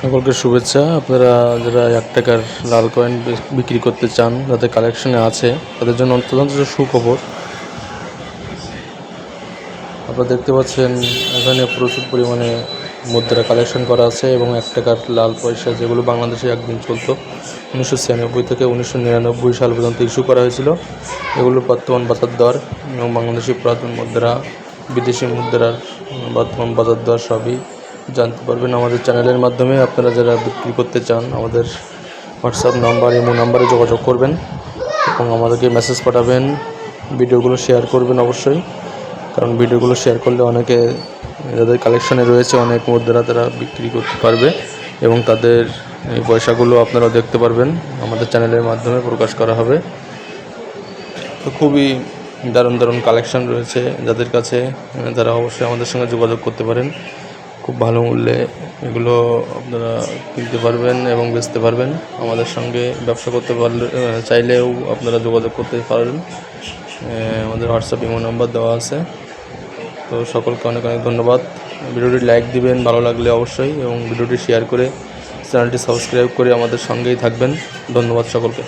সকলকে শুভেচ্ছা। আপনারা যারা এক টাকার লাল কয়েন বিক্রি করতে চান, যাদের কালেকশনে আছে, তাদের জন্য অত্যন্ত সুখবর। আপনারা দেখতে পাচ্ছেন, এখানে প্রচুর পরিমাণে মুদ্রা কালেকশন করা আছে এবং এক টাকার লাল পয়সা যেগুলো বাংলাদেশে একদিন চলতো। উনিশশো ছিয়ানব্বই থেকে উনিশশো নিরানব্বই সাল পর্যন্ত ইস্যু করা হয়েছিল। এগুলো বর্তমান বাজার দর এবং বাংলাদেশি পুরাতন মুদ্রা, বিদেশি মুদ্রার বর্তমান বাজার দর সবই জানতে পারবেন আমাদের চ্যানেলের মাধ্যমে। আপনারা যারা বিক্রি করতে চান, আমাদের হোয়াটসঅ্যাপ নাম্বার ইমো নাম্বারে যোগাযোগ করবেন এবং আমাদেরকে মেসেজ পাঠাবেন। ভিডিওগুলো শেয়ার করবেন অবশ্যই। কারণ ভিডিওগুলো শেয়ার করলে অনেকে, যাদের কালেকশনে রয়েছে, অনেক মুদ্রা তারা বিক্রি করতে পারবে এবং তাদের এই পয়সাগুলো আপনারা দেখতে পারবেন। আমাদের চ্যানেলের মাধ্যমে প্রকাশ করা হবে। তো খুবই দারুণ দারুণ কালেকশন রয়েছে। যাদের কাছে, তারা অবশ্যই আমাদের সঙ্গে যোগাযোগ করতে পারেন। খুব ভালো মূল্যে এগুলো আপনারা কিনতে পারবেন এবং বেচতে পারবেন। আমাদের সঙ্গে ব্যবসা করতে পারলে চাইলেও আপনারা যোগাযোগ করতে আহ, আমাদের হোয়াটসঅ্যাপ ইমো নাম্বার দেওয়া আছে। তো সকলকে অনেক অনেক ধন্যবাদ। ভিডিওটি লাইক দিবেন ভালো লাগলে অবশ্যই এবং ভিডিওটি শেয়ার করে চ্যানেলটি সাবস্ক্রাইব করে আমাদের সঙ্গেই থাকবেন। ধন্যবাদ সকলকে।